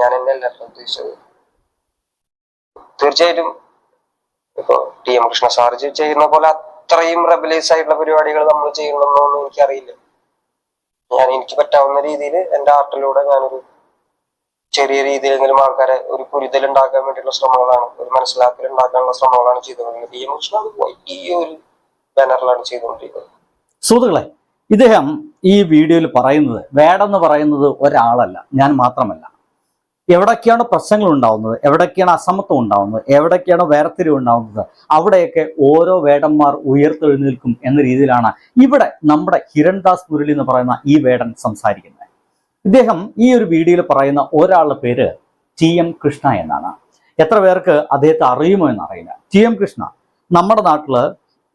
ഞാൻ എന്നെ അല്ല ഉദ്ദേശിച്ചത്? തീർച്ചയായിട്ടും ഇപ്പൊ ടി എം കൃഷ്ണ സാർ ചെയ്യുന്ന പോലെ അത്രയും റെബലൈസ് ആയിട്ടുള്ള പരിപാടികൾ നമ്മൾ ചെയ്യണമെന്നൊന്നും എനിക്കറിയില്ല. ഞാൻ എനിക്ക് പറ്റാവുന്ന രീതിയിൽ എന്റെ ആർട്ടിലൂടെ ഞാനൊരു ചെറിയ രീതിയിലെങ്കിലും ആൾക്കാരെ ഒരു പുരിതൽ ഉണ്ടാക്കാൻ വേണ്ടിയുള്ള ശ്രമങ്ങളാണ് ഒരു മനസ്സിലാക്കൽ ഉണ്ടാക്കാനുള്ള ശ്രമങ്ങളാണ് ചെയ്തുകൊണ്ടിരുന്നത്. ടി എം കൃഷ്ണ അത് വലിയ ഒരു ബാനറിലാണ് ചെയ്തുകൊണ്ടിരിക്കുന്നത്. സുഹൃത്തുക്കളെ ഇദ്ദേഹം ഈ വീഡിയോയിൽ പറയുന്നത് വേടെന്ന് പറയുന്നത് ഒരാളല്ല ഞാൻ മാത്രമല്ല. എവിടൊക്കെയാണ് പ്രശ്നങ്ങൾ ഉണ്ടാവുന്നത്? എവിടൊക്കെയാണ് അസമത്വം ഉണ്ടാവുന്നത്? എവിടൊക്കെയാണ് വേർതിരിവ് ഉണ്ടാവുന്നത്? അവിടെയൊക്കെ ഓരോ വേടന്മാർ ഉയർത്തെഴുന്നേൽക്കും എന്ന രീതിയിലാണ് ഇവിടെ നമ്മുടെ ഹിരൺദാസ് മുരളി എന്ന് പറയുന്ന ഈ വേടൻ സംസാരിക്കുന്നത്. ഇദ്ദേഹം ഈ ഒരു വീഡിയോയിൽ പറയുന്ന ഒരാളുടെ പേര് ടി എം കൃഷ്ണ എന്നാണ്. എത്ര പേർക്ക് അദ്ദേഹത്തെ അറിയുമോ എന്നറിയില്ല. ടി എം കൃഷ്ണ നമ്മുടെ നാട്ടിൽ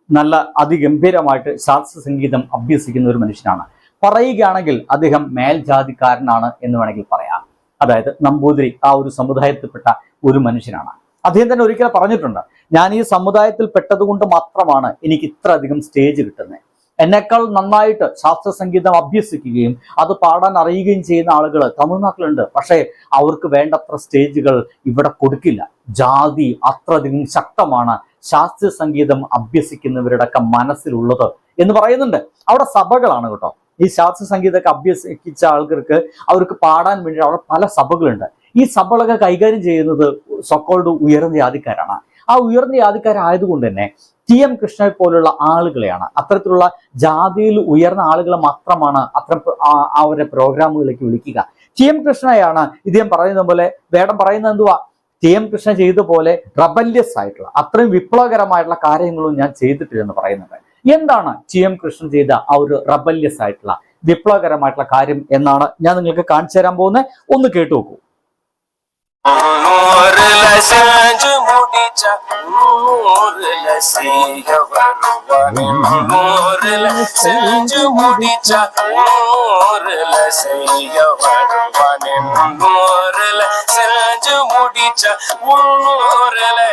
നല്ല അതിഗംഭീരമായിട്ട് ശാസ്ത്ര സംഗീതം അഭ്യസിക്കുന്ന ഒരു മനുഷ്യനാണ്. പറയുകയാണെങ്കിൽ അദ്ദേഹം മേൽജാതിക്കാരനാണ് എന്ന് വേണമെങ്കിൽ പറയാം. അതായത് നമ്പൂതിരി ആ ഒരു സമുദായത്തിൽപ്പെട്ട ഒരു മനുഷ്യനാണ്. അദ്ദേഹം തന്നെ ഒരിക്കൽ പറഞ്ഞിട്ടുണ്ട് ഞാൻ ഈ സമുദായത്തിൽ പെട്ടതുകൊണ്ട് മാത്രമാണ് എനിക്ക് ഇത്ര അധികം സ്റ്റേജ് കിട്ടുന്നത്. എന്നെക്കാൾ നന്നായിട്ട് ശാസ്ത്ര സംഗീതം അഭ്യസിക്കുകയും അത് പാടാൻ അറിയുകയും ചെയ്യുന്ന ആളുകൾ തമിഴ്നാട്ടിലുണ്ട്. പക്ഷേ അവർക്ക് വേണ്ടത്ര സ്റ്റേജുകൾ ഇവിടെ കൊടുക്കില്ല. ജാതി അത്രയധികം ശക്തമാണ് ശാസ്ത്രീയ സംഗീതം അഭ്യസിക്കുന്നവരുടെ ഒക്കെ മനസ്സിലുള്ളത് എന്ന് പറയുന്നുണ്ട്. അവിടെ സഭകളാണ് കേട്ടോ. ഈ ശാസ്ത്ര സംഗീതമൊക്കെ അഭ്യസിച്ച ആൾക്കാർക്ക് അവർക്ക് പാടാൻ വേണ്ടി അവിടെ പല സഭകളുണ്ട്. ഈ സഭകളൊക്കെ കൈകാര്യം ചെയ്യുന്നത് സൊക്കോൾഡ് ഉയർന്ന ജാതിക്കാരാണ്. ആ ഉയർന്ന ജാതിക്കാരായതുകൊണ്ട് തന്നെ ടി എം കൃഷ്ണയെ പോലുള്ള ആളുകളെയാണ്. അത്തരത്തിലുള്ള ജാതിയിൽ ഉയർന്ന ആളുകളെ മാത്രമാണ് അത്ര അവരുടെ പ്രോഗ്രാമുകളിലേക്ക് വിളിക്കുക. ടി എം കൃഷ്ണയാണ് ഇദ്ദേഹം പറയുന്ന പോലെ വേടം പറയുന്നത് എന്തുവാ? ടി എം കൃഷ്ണ ചെയ്ത പോലെ റബല്യസ് ആയിട്ടുള്ള അത്രയും വിപ്ലവകരമായിട്ടുള്ള കാര്യങ്ങളും ഞാൻ ചെയ്തിട്ടില്ലെന്ന് പറയുന്നുണ്ട് എന്താണ് ടി എം കൃഷ്ണൻ ചെയ്ത ആ ഒരു റബല്യസ് ആയിട്ടുള്ള വിപ്ലവകരമായിട്ടുള്ള കാര്യം എന്നാണ് ഞാൻ നിങ്ങൾക്ക് കാണിച്ചു തരാൻ പോകുന്നത് ഒന്ന് കേട്ടു നോക്കൂ ஊர்ல செஞ்சு முடிச்ச ஊர்ல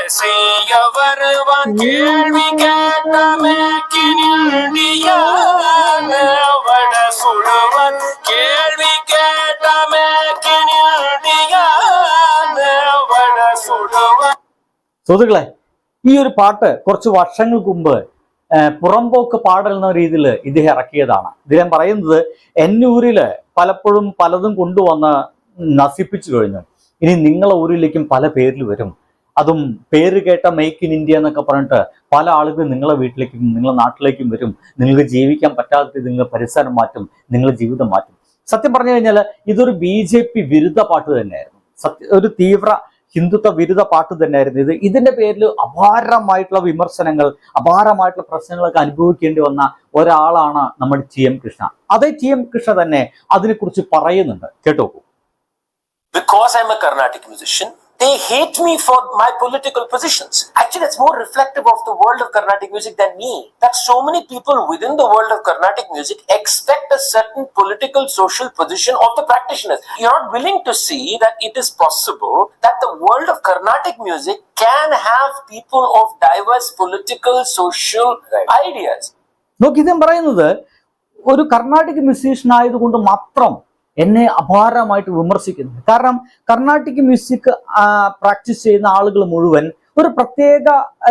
செய்ய வருவான் സുഹൃത്തുക്കളെ ഈ ഒരു പാട്ട് കുറച്ച് വർഷങ്ങൾക്ക് മുമ്പ് പുറംപോക്ക് പാടൽ എന്ന രീതിയിൽ ഇദ്ദേഹം ഇറക്കിയതാണ്. ഇദ്ദേഹം പറയുന്നത് എന്നൂരിൽ പലപ്പോഴും പലതും കൊണ്ടുവന്ന് നശിപ്പിച്ചു കഴിഞ്ഞു. ഇനി നിങ്ങളെ ഊരിലേക്കും പല പേരിൽ വരും. അതും പേര് കേട്ട മെയ്ക്ക് ഇൻ ഇന്ത്യ എന്നൊക്കെ പറഞ്ഞിട്ട് പല ആളുകളും നിങ്ങളെ വീട്ടിലേക്കും നിങ്ങളെ നാട്ടിലേക്കും വരും. നിങ്ങൾക്ക് ജീവിക്കാൻ പറ്റാത്ത നിങ്ങൾ പരിസരം മാറ്റും നിങ്ങളെ ജീവിതം മാറ്റും. സത്യം പറഞ്ഞു കഴിഞ്ഞാൽ ഇതൊരു ബി ജെ പി വിരുദ്ധ പാട്ട് തന്നെയായിരുന്നു. സത്യ ഒരു തീവ്ര ഹിന്ദുത്വ വിരുദ്ധ പാട്ട് തന്നെയായിരുന്നു ഇത്. ഇതിന്റെ പേരിൽ അപാരമായിട്ടുള്ള വിമർശനങ്ങൾ അപാരമായിട്ടുള്ള പ്രശ്നങ്ങളൊക്കെ അനുഭവിക്കേണ്ടി വന്ന ഒരാളാണ് നമ്മുടെ ടി എം കൃഷ്ണ. അതേ ടി എം കൃഷ്ണ തന്നെ അതിനെക്കുറിച്ച് പറയുന്നുണ്ട്. കേട്ടോ I I'm a Carnatic musician, they hate me for my political positions. Actually, it's more reflective of the world of Carnatic music than me. That so many people within the world of Carnatic music expect a certain political, social position of the practitioners. You're not willing to see that it is possible that the world of Carnatic music can have people of diverse political, social ideas. നോക്കി ഇദ്ദേഹം പറയുന്നത് ഒരു Carnatic musician ആയതുകൊണ്ട് മാത്രം എന്നെ അപാരമായിട്ട് വിമർശിക്കുന്നത് കാരണം Carnatic music practice ചെയ്യുന്ന ആളുകൾ മുഴുവൻ ഒരു പ്രത്യേക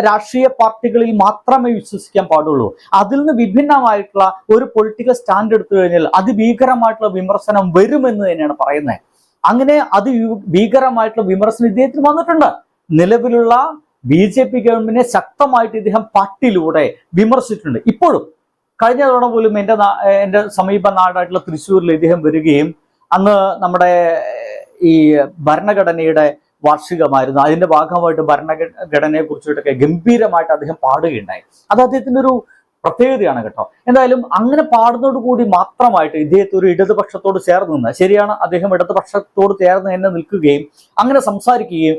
രാഷ്ട്രീയ പാർട്ടികളിൽ മാത്രമേ വിശ്വസിക്കാൻ പാടുള്ളൂ. അതിൽ നിന്ന് വിഭിന്നമായിട്ടുള്ള ഒരു പൊളിറ്റിക്കൽ സ്റ്റാൻഡ് എടുത്തു കഴിഞ്ഞാൽ അതിഭീകരമായിട്ടുള്ള വിമർശനം വരുമെന്ന് തന്നെയാണ് പറയുന്നത്. അങ്ങനെ അത് ഭീകരമായിട്ടുള്ള വിമർശനം ഇദ്ദേഹത്തിന് വന്നിട്ടുണ്ട്. നിലവിലുള്ള ബി ജെ പി ഗവൺമെന്റിനെ ശക്തമായിട്ട് ഇദ്ദേഹം പാട്ടിലൂടെ വിമർശിച്ചിട്ടുണ്ട്. ഇപ്പോഴും കഴിഞ്ഞ തവണ പോലും എന്റെ എന്റെ സമീപ നാടായിട്ടുള്ള തൃശ്ശൂരിൽ ഇദ്ദേഹം വരികയും അന്ന് നമ്മുടെ ഈ ഭരണഘടനയുടെ വാർഷികമായിരുന്നു. അതിന്റെ ഭാഗമായിട്ട് ഭരണഘടനയെ കുറിച്ചിട്ടൊക്കെ ഗംഭീരമായിട്ട് അദ്ദേഹം പാടുകയുണ്ടായി. അത് അദ്ദേഹത്തിന്റെ ഒരു പ്രത്യേകതയാണ് കേട്ടോ. എന്തായാലും അങ്ങനെ പാടുന്നതോട് കൂടി മാത്രമായിട്ട് ഇദ്ദേഹത്തെ ഒരു ഇടതുപക്ഷത്തോട് ചേർന്ന് നിന്ന് ശരിയാണ് അദ്ദേഹം ഇടതുപക്ഷത്തോട് ചേർന്ന് തന്നെ നിൽക്കുകയും അങ്ങനെ സംസാരിക്കുകയും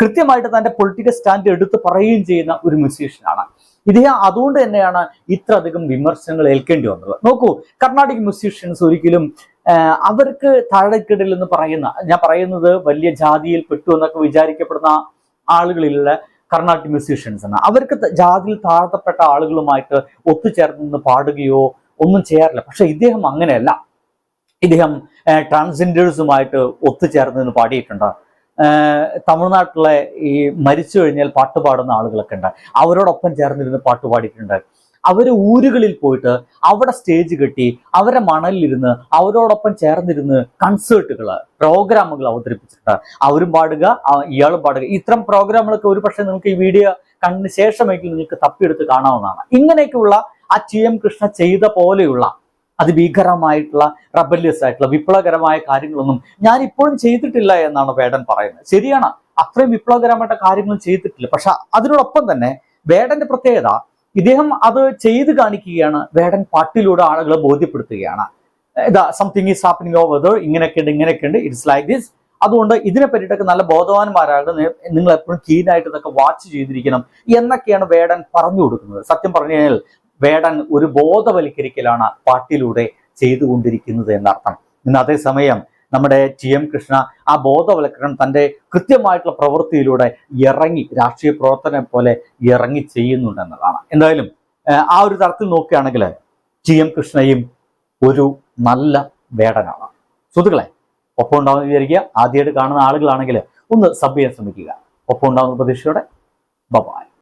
കൃത്യമായിട്ട് തന്റെ പൊളിറ്റിക്കൽ സ്റ്റാൻഡ് എടുത്ത് പറയുകയും ചെയ്യുന്ന ഒരു മ്യൂസീഷ്യനാണ് ഇദ്ദേഹം അതുകൊണ്ട് തന്നെയാണ് ഇത്ര അധികം വിമർശനങ്ങൾ ഏൽക്കേണ്ടി വന്നത്. നോക്കൂ കർണാടിക് മ്യൂസീഷ്യൻസ് ഒരിക്കലും അവർക്ക് താഴെക്കിടയിൽ എന്ന് പറയുന്ന ഞാൻ പറയുന്നത് വലിയ ജാതിയിൽ പെട്ടു എന്നൊക്കെ വിചാരിക്കപ്പെടുന്ന ആളുകളിലുള്ള കർണാട്ടിക് മ്യൂസീഷ്യൻസ് ആണ്. അവർക്ക് ജാതിയിൽ താഴ്ത്തപ്പെട്ട ആളുകളുമായിട്ട് ഒത്തുചേർന്ന് നിന്ന് പാടുകയോ ഒന്നും ചെയ്യാറില്ല. പക്ഷെ ഇദ്ദേഹം അങ്ങനെയല്ല. ഇദ്ദേഹം ട്രാൻസ്ജെൻഡേഴ്സുമായിട്ട് ഒത്തുചേർന്ന് നിന്ന് പാടിയിട്ടുണ്ട്. തമിഴ്നാട്ടിലെ ഈ മരിച്ചു കഴിഞ്ഞാൽ പാട്ട് പാടുന്ന ആളുകളൊക്കെ ഉണ്ട് അവരോടൊപ്പം ചേർന്നിരുന്ന് പാട്ട് പാടിയിട്ടുണ്ട്. അവർ ഊരുകളിൽ പോയിട്ട് അവിടെ സ്റ്റേജ് കെട്ടി അവരെ മണലിലിരുന്ന് അവരോടൊപ്പം ചേർന്നിരുന്ന് കൺസേർട്ടുകൾ പ്രോഗ്രാമുകൾ അവതരിപ്പിച്ചിട്ടുണ്ട്. അവരും പാടുക ഇയാളും പാടുക. ഇത്തരം പ്രോഗ്രാമുകളൊക്കെ ഒരു പക്ഷേ നിങ്ങൾക്ക് ഈ വീഡിയോ കണ്ടതിന് ശേഷമെങ്കിലും നിങ്ങൾക്ക് തപ്പിയെടുത്ത് കാണാവുന്നതാണ്. ഇങ്ങനെയൊക്കെയുള്ള ആ ടി എം കൃഷ്ണ ചെയ്ത പോലെയുള്ള അതിഭീകരമായിട്ടുള്ള റബല്യസ് ആയിട്ടുള്ള വിപ്ലവകരമായ കാര്യങ്ങളൊന്നും ഞാൻ ഇപ്പോഴും ചെയ്തിട്ടില്ല എന്നാണ് വേടൻ പറയുന്നത്. ശരിയാണ്. അത്രയും വിപ്ലവകരമായിട്ട് കാര്യങ്ങളും ചെയ്തിട്ടില്ല. പക്ഷെ അതിനോടൊപ്പം തന്നെ വേടന്റെ പ്രത്യേകത ഇദ്ദേഹം അത് ചെയ്ത് കാണിക്കുകയാണ്. വേടൻ പാട്ടിലൂടെ ആളുകളെ ബോധ്യപ്പെടുത്തുകയാണ്. ഇതാ something is happening over there ഇങ്ങനെയൊക്കെ ഉണ്ട് ഇങ്ങനെയൊക്കെ ഉണ്ട് ഇറ്റ്സ് ലൈക്ക് ദിസ് അതുകൊണ്ട് ഇതിനെ പറ്റിയിട്ടൊക്കെ നല്ല ബോധവാന്മാരാണ് നി- നിങ്ങൾ എപ്പോഴും കീനായിട്ട് ഇതൊക്കെ വാച്ച് ചെയ്തിരിക്കണം എന്നൊക്കെയാണ് വേടൻ പറഞ്ഞു കൊടുക്കുന്നത്. സത്യം പറഞ്ഞു കഴിഞ്ഞാൽ വേടൻ ഒരു ബോധവൽക്കരിക്കലാണ് പാട്ടിലൂടെ ചെയ്തുകൊണ്ടിരിക്കുന്നത് എന്നർത്ഥം. ഇന്ന് അതേസമയം നമ്മുടെ ടി എം കൃഷ്ണ ആ ബോധവൽക്കരണം തന്റെ കൃത്യമായിട്ടുള്ള പ്രവൃത്തിയിലൂടെ ഇറങ്ങി രാഷ്ട്രീയ പ്രവർത്തനം പോലെ ഇറങ്ങി ചെയ്യുന്നുണ്ടെന്നതാണ് എന്തായാലും ആ ഒരു തരത്തിൽ നോക്കുകയാണെങ്കിൽ ടി എം കൃഷ്ണയും ഒരു നല്ല വേടനാണ്. സുഹൃത്തുക്കളെ ഒപ്പം ഉണ്ടാവുന്ന വിചാരിക്കുക. ആദ്യമായിട്ട് കാണുന്ന ആളുകളാണെങ്കിൽ ഒന്ന് സബ് ചെയ്യാൻ ശ്രമിക്കുക. ഒപ്പം ഉണ്ടാവുന്ന പ്രതീക്ഷയോടെ. ബബായ്